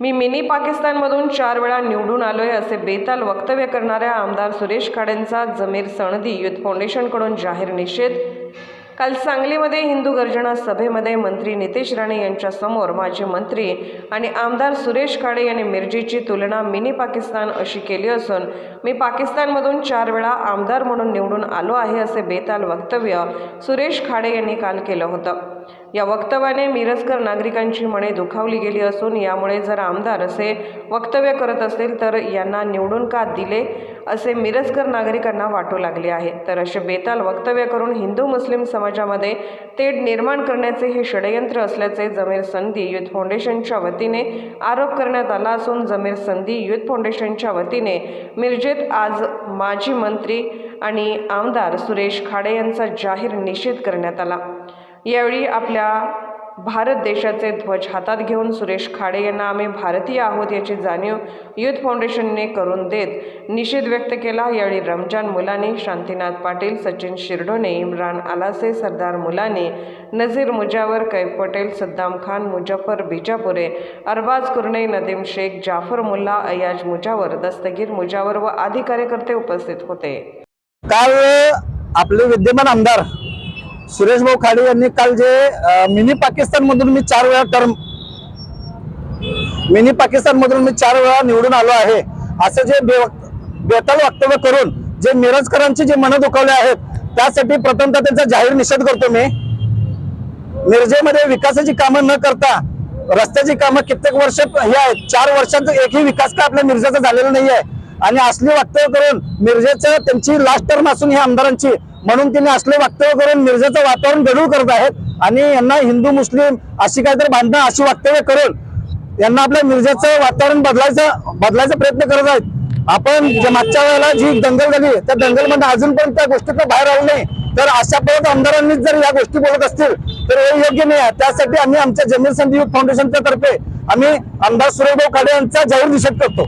मी mini पाकिस्तानमधून चार वेळा निवडून आलोय असे बेताल वक्तव्य करणाऱ्या आमदार सुरेश खाडेंचा जमीर सणदी युथ फाउंडेशनकडून जाहीर निषेध. काल सांगलीमध्ये हिंदू गर्जना सभेमध्ये मंत्री नितेश राणे यांच्यासमोर माजी मंत्री आणि आमदार सुरेश खाडे यांनी मिरजीची तुलना मिनी पाकिस्तान अशी केली असून मी पाकिस्तानमधून चार वेळा आमदार म्हणून निवडून आलो आहे असे बेताल वक्तव्य सुरेश खाडे यांनी काल केलं होतं. या वक्तव्याने मिरजकर नागरिकांची मने दुखावली गेली असून यामुळे जर आमदार असे वक्तव्य करत असेल तर यांना निवडून का दिले? असे मिरजकर नागरिकांना वाटू लागले आहे. तर असे बेताल वक्तव्य करून हिंदू मुस्लिम समाजामध्ये तेढ निर्माण करण्याचे हे षडयंत्र असल्याचे जमीर संधी युथ फाउंडेशनच्या वतीने आरोप करण्यात आला असून जमीर संधी युथ फाउंडेशनच्या वतीने मिरजेत आज माजी मंत्री आणि आमदार सुरेश खाडे यांचा जाहीर निषेध करण्यात आला. यावेळी आपल्या भारत देशाचे ध्वज हातात घेऊन सुरेश खाडे यांना आम्ही भारतीय आहोत याची जाणीव युथ फाउंडेशनने करून देत निषेध व्यक्त केला. यावेळी रमजान मुलानी शांतीनाथ पाटील सचिन शिर्डोने इम्रान आलासे सरदार मुलानी नझीर मुजावर कैफ पटेल सद्दाम खान मुजफ्फर बिजापुरे अरबाज कुर्णे नदीम शेख जाफर मुल्ला अयाज मुजावर दस्तगीर मुजावर व आदी कार्यकर्ते उपस्थित होते. काल आपले विद्यमान आमदार सुरेश भाऊ खाडे यांनी काल जे मिनी पाकिस्तान मधून मी चार वेळा टर्म मिनी पाकिस्तान मधून मी चार वेळा निवडून आलो आहे. असं जे बेताल वक्तव्य करून जे मिरजकरांची जे मन दुखावले आहेत त्यासाठी प्रथमतः त्यांचा जाहीर निषेध करतो मी. मिरजेमध्ये विकासाची कामं न करता रस्त्याची कामं कित्येक वर्ष हे आहेत चार वर्षात एकही विकास का आपल्या मिरजेचा झालेला नाही आहे आणि असली वक्तव्य करून मिरजेचं त्यांची लास्ट टर्म असून ह्या आमदारांची म्हणून तिने असले वक्तव्य करून मिरजेचं वातावरण गडूळ करत आहेत आणि यांना हिंदू मुस्लिम अशी काहीतरी बांधणं अशी वक्तव्य करून यांना आपल्या मिरजेचं वातावरण बदलायचं बदलायचा प्रयत्न करत आहेत. आपण मागच्या वेळेला जी दंगल झाली त्या दंगलमध्ये अजूनपर्यंत त्या गोष्टीतून बाहेर आलो नाही. तर अशा परत आमदारांनीच जर या गोष्टी बोलत असतील तर हे योग्य नाही आहे. त्यासाठी आम्ही आमच्या जमीन संधी युथ फाउंडेशनच्या तर्फे आम्ही आमदार सुरेशभाऊ काडे यांचा जाहीर निषेध करतो.